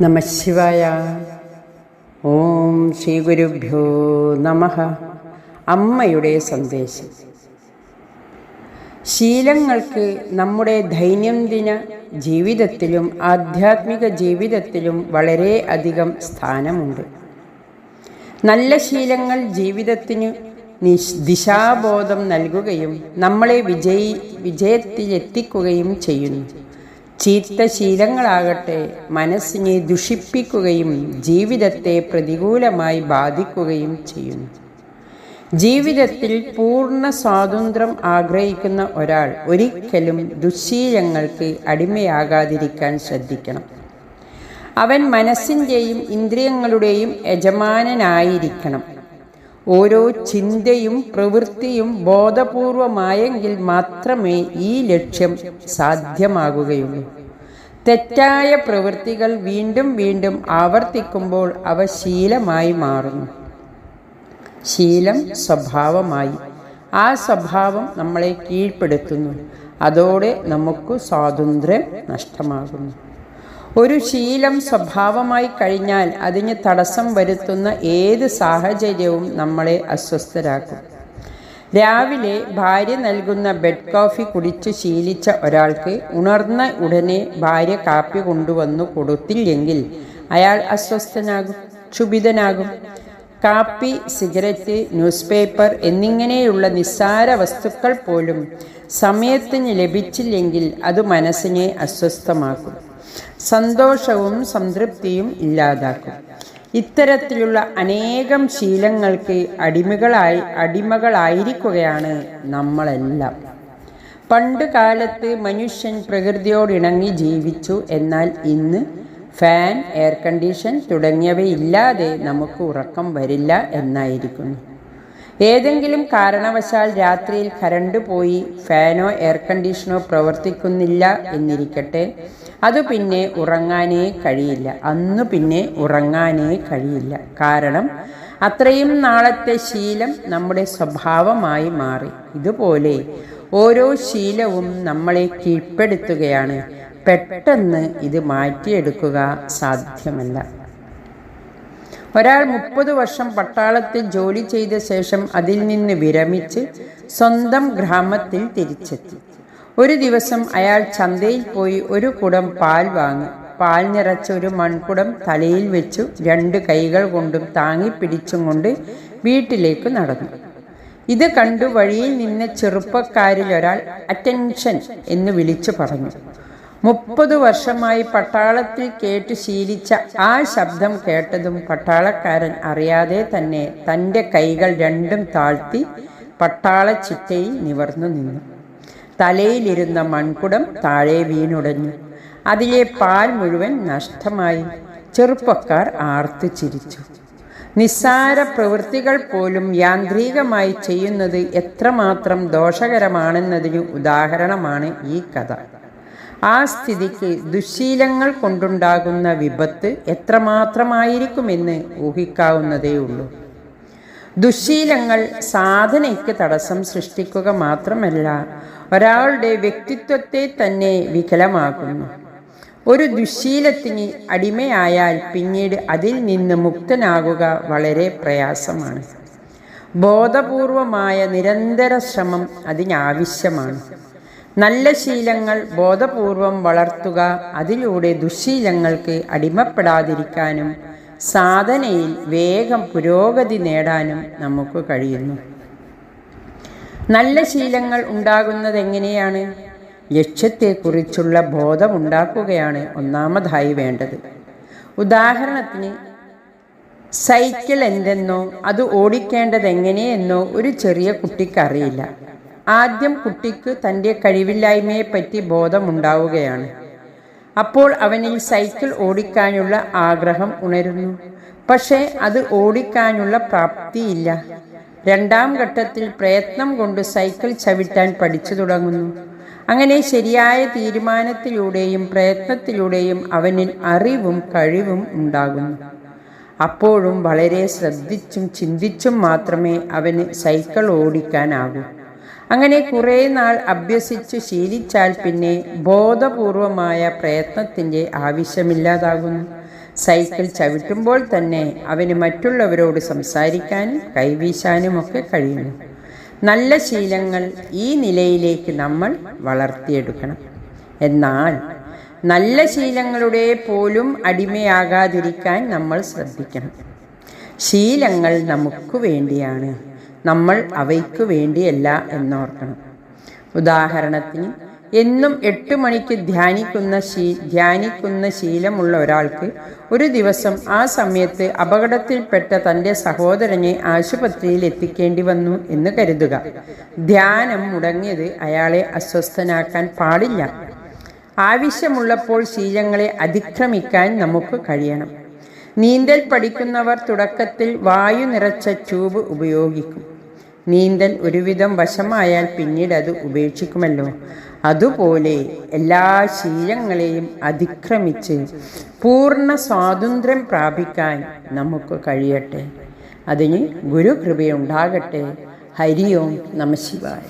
നമശിവായ ഓം ശ്രീ ഗുരുഭ്യോ നമ. അമ്മയുടെ സന്ദേശം. ശീലങ്ങൾക്ക് നമ്മുടെ ദൈനംദിന ജീവിതത്തിലും ആധ്യാത്മിക ജീവിതത്തിലും വളരെ അധികം സ്ഥാനമുണ്ട്. നല്ല ശീലങ്ങൾ ജീവിതത്തിന് ദിശാബോധം നൽകുകയും നമ്മളെ വിജയി വിജയത്തിലെത്തിക്കുകയും ചെയ്യുന്നു. ചീത്ത ശീലങ്ങളാകട്ടെ മനസ്സിനെ ദുഷിപ്പിക്കുകയും ജീവിതത്തെ പ്രതികൂലമായി ബാധിക്കുകയും ചെയ്യുന്നു. ജീവിതത്തിൽ പൂർണ സ്വാതന്ത്ര്യം ആഗ്രഹിക്കുന്ന ഒരാൾ ഒരിക്കലും ദുശ്ശീലങ്ങൾക്ക് അടിമയാകാതിരിക്കാൻ ശ്രദ്ധിക്കണം. അവൻ മനസ്സിന്റെയും ഇന്ദ്രിയങ്ങളുടെയും യജമാനനായിരിക്കണം. ഓരോ ചിന്തയും പ്രവൃത്തിയും ബോധപൂർവമായെങ്കിൽ മാത്രമേ ഈ ലക്ഷ്യം സാധ്യമാകുകയുള്ളൂ. തെറ്റായ പ്രവൃത്തികൾ വീണ്ടും വീണ്ടും ആവർത്തിക്കുമ്പോൾ അവ ശീലമായി മാറുന്നു. ശീലം സ്വഭാവമായി. ആ സ്വഭാവം നമ്മളെ കീഴ്പ്പെടുത്തുന്നു. അതോടെ നമുക്ക് സ്വാതന്ത്ര്യം നഷ്ടമാകുന്നു. ഒരു ശീലം സ്വഭാവമായി കഴിഞ്ഞാൽ അതിന് തടസ്സം വരുത്തുന്ന ഏത് സാഹചര്യവും നമ്മളെ അസ്വസ്ഥരാക്കും. രാവിലെ ഭാര്യ നൽകുന്ന ബെഡ് കോഫി കുടിച്ച് ശീലിച്ച ഒരാൾക്ക് ഉണർന്ന ഉടനെ ഭാര്യ കാപ്പി കൊണ്ടുവന്നു കൊടുത്തില്ലെങ്കിൽ അയാൾ അസ്വസ്ഥനാകും ക്ഷുഭിതനാകും. കാപ്പി സിഗരറ്റ് ന്യൂസ് പേപ്പർ എന്നിങ്ങനെയുള്ള നിസ്സാര വസ്തുക്കൾ പോലും സമയത്തിന് ലഭിച്ചില്ലെങ്കിൽ അത് മനസ്സിനെ അസ്വസ്ഥമാക്കും. സന്തോഷവും സംതൃപ്തിയും ഇല്ലാതാക്കും. ഇത്തരത്തിലുള്ള അനേകം ശീലങ്ങൾക്ക് അടിമകളായി അടിമകളായിരിക്കുകയാണ് നമ്മളെല്ലാം. പണ്ട് കാലത്ത് മനുഷ്യൻ പ്രകൃതിയോടിണങ്ങി ജീവിച്ചു. എന്നാൽ ഇന്ന് ഫാൻ എയർ കണ്ടീഷൻ തുടങ്ങിയവയില്ലാതെ നമുക്ക് ഉറക്കം വരില്ല എന്നായിരിക്കുന്നു. ഏതെങ്കിലും കാരണവശാൽ രാത്രിയിൽ കരണ്ട് പോയി ഫാനോ എയർ കണ്ടീഷനോ പ്രവർത്തിക്കുന്നില്ല എന്നിരിക്കട്ടെ അത് പിന്നെ ഉറങ്ങാനേ കഴിയില്ല. അന്ന് പിന്നെ ഉറങ്ങാനേ കഴിയില്ല. കാരണം അത്രയും നാളത്തെ ശീലം നമ്മുടെ സ്വഭാവമായി മാറി. ഇതുപോലെ ഓരോ ശീലവും നമ്മളെ കീഴ്പ്പെടുത്തുകയാണ്. പെട്ടെന്ന് ഇത് മാറ്റിയെടുക്കുക സാധ്യമല്ല. ഒരാൾ മുപ്പത് വർഷം പട്ടാളത്തിൽ ജോലി ചെയ്ത ശേഷം അതിൽ നിന്ന് വിരമിച്ച് സ്വന്തം ഗ്രാമത്തിൽ തിരിച്ചെത്തി. ഒരു ദിവസം അയാൾ ചന്തയിൽ പോയി ഒരു കുടം പാൽ വാങ്ങി. പാൽ നിറച്ച ഒരു മൺകുടം തലയിൽ വെച്ചു രണ്ട് കൈകൾ കൊണ്ടും താങ്ങി പിടിച്ചും കൊണ്ട് വീട്ടിലേക്ക് നടന്നു. ഇത് കണ്ടു വഴിയിൽ നിന്ന് ചെറുപ്പക്കാരിൽ ഒരാൾ അറ്റൻഷൻ എന്ന് വിളിച്ചു പറഞ്ഞു. മുപ്പത് വർഷമായി പട്ടാളത്തിൽ കേട്ട് ശീലിച്ച ആ ശബ്ദം കേട്ടതും പട്ടാളക്കാരൻ അറിയാതെ തന്നെ തന്റെ കൈകൾ രണ്ടും താഴ്ത്തി പട്ടാള ചിറ്റയിൽ നിവർന്നു നിന്നു. തലയിലിരുന്ന മൺകുടം താഴെ വീണുടഞ്ഞു. അതിലെ പാൽ മുഴുവൻ നഷ്ടമായി. ചെറുപ്പക്കാർ ആർത്തു ചിരിച്ചു. നിസ്സാര പ്രവൃത്തികൾ പോലും യാന്ത്രികമായി ചെയ്യുന്നത് എത്രമാത്രം ദോഷകരമാണെന്നതിന് ഉദാഹരണമാണ് ഈ കഥ. ആ സ്ഥിതിക്ക് ദുശീലങ്ങൾ കൊണ്ടുണ്ടാകുന്ന വിപത്ത് എത്രമാത്രമായിരിക്കുമെന്ന് ഊഹിക്കാവുന്നതേയുള്ളൂ ദുശീലങ്ങൾ സാധനയ്ക്ക് തടസ്സം സൃഷ്ടിക്കുക മാത്രമല്ല ഒരാളുടെ വ്യക്തിത്വത്തെ തന്നെ വികലമാക്കുന്നു. ഒരു ദുശീലത്തിന് അടിമയായാൽ പിന്നീട് അതിൽ നിന്ന് മുക്തനാകുക വളരെ പ്രയാസമാണ്. ബോധപൂർവമായ നിരന്തര ശ്രമം അതിനാവശ്യമാണ്. നല്ല ശീലങ്ങൾ ബോധപൂർവം വളർത്തുക അതിലൂടെ ദുശീലങ്ങൾക്ക് അടിമപ്പെടാതിരിക്കാനും സാധനയിൽ വേഗം പുരോഗതി നേടാനും നമുക്ക് കഴിയുന്നു. നല്ല ശീലങ്ങൾ ഉണ്ടാകുന്നത് എങ്ങനെയാണ് ലക്ഷ്യത്തെക്കുറിച്ചുള്ള ബോധമുണ്ടാക്കുകയാണ് ഒന്നാമതായി വേണ്ടത്. ഉദാഹരണത്തിന് സൈക്കിൾ എന്തെന്നോ അത് ഓടിക്കേണ്ടത് എങ്ങനെയെന്നോ ഒരു ചെറിയ കുട്ടിക്ക് അറിയില്ല. ആദ്യം കുട്ടിക്ക് തന്റെ കഴിവില്ലായ്മയെപ്പറ്റി ബോധമുണ്ടാവുകയാണ്. അപ്പോൾ അവനിൽ സൈക്കിൾ ഓടിക്കാനുള്ള ആഗ്രഹം ഉണരുന്നു. പക്ഷേ അത് ഓടിക്കാനുള്ള പ്രാപ്തിയില്ല. രണ്ടാം ഘട്ടത്തിൽ പ്രയത്നം കൊണ്ട് സൈക്കിൾ ചവിട്ടാൻ പഠിച്ചു തുടങ്ങുന്നു. അങ്ങനെ ശരിയായ തീരുമാനത്തിലൂടെയും പ്രയത്നത്തിലൂടെയും അവനിൽ അറിവും കഴിവും ഉണ്ടാകുന്നു. അപ്പോഴും വളരെ ശ്രദ്ധിച്ചും ചിന്തിച്ചും മാത്രമേ അവന് സൈക്കിൾ ഓടിക്കാനാകൂ. അങ്ങനെ കുറേ നാൾ അഭ്യസിച്ചു ശീലിച്ചാൽ പിന്നെ ബോധപൂർവമായ പ്രയത്നത്തിന്റെ ആവശ്യമില്ലാതാകുന്നു. സൈക്കിൾ ചവിട്ടുമ്പോൾ തന്നെ അവന് മറ്റുള്ളവരോട് സംസാരിക്കാനും കൈവീശാനുമൊക്കെ കഴിയുന്നു നല്ല ശീലങ്ങൾ ഈ നിലയിലേക്ക് നമ്മൾ വളർത്തിയെടുക്കണം. എന്നാൽ നല്ല ശീലങ്ങളുടെ പോലും അടിമയാകാതിരിക്കാൻ നമ്മൾ ശ്രദ്ധിക്കണം. ശീലങ്ങൾ നമുക്ക് വേണ്ടിയാണ്. നമ്മൾ അവയ്ക്ക് വേണ്ടിയല്ല എന്നോർക്കണം. ഉദാഹരണത്തിന് എന്നും എട്ട് മണിക്ക് ധ്യാനിക്കുന്ന ശീ ധ്യാനിക്കുന്ന ശീലമുള്ള ഒരാൾക്ക് ഒരു ദിവസം ആ സമയത്ത് അപകടത്തിൽപ്പെട്ട തന്റെ സഹോദരനെ ആശുപത്രിയിൽ എത്തിക്കേണ്ടി വന്നു എന്ന് കരുതുക. ധ്യാനം മുടങ്ങിയത് അയാളെ അസ്വസ്ഥനാക്കാൻ പാടില്ല. ആവശ്യമുള്ളപ്പോൾ ശീലങ്ങളെ അതിക്രമിക്കാൻ നമുക്ക് കഴിയണം. നീന്തൽ പഠിക്കുന്നവർ തുടക്കത്തിൽ വായു നിറച്ച ട്യൂബ് ഉപയോഗിക്കും. നീന്തൽ ഒരുവിധം വശമായാൽ പിന്നീട് അത് ഉപേക്ഷിക്കുമല്ലോ. അതുപോലെ എല്ലാ ശീലങ്ങളെയും അതിക്രമിച്ച് പൂർണ സ്വാതന്ത്ര്യം പ്രാപിക്കാൻ നമുക്ക് കഴിയട്ടെ. അതിന് ഗുരുകൃപയുണ്ടാകട്ടെ. ഹരിയോം നമശിവായ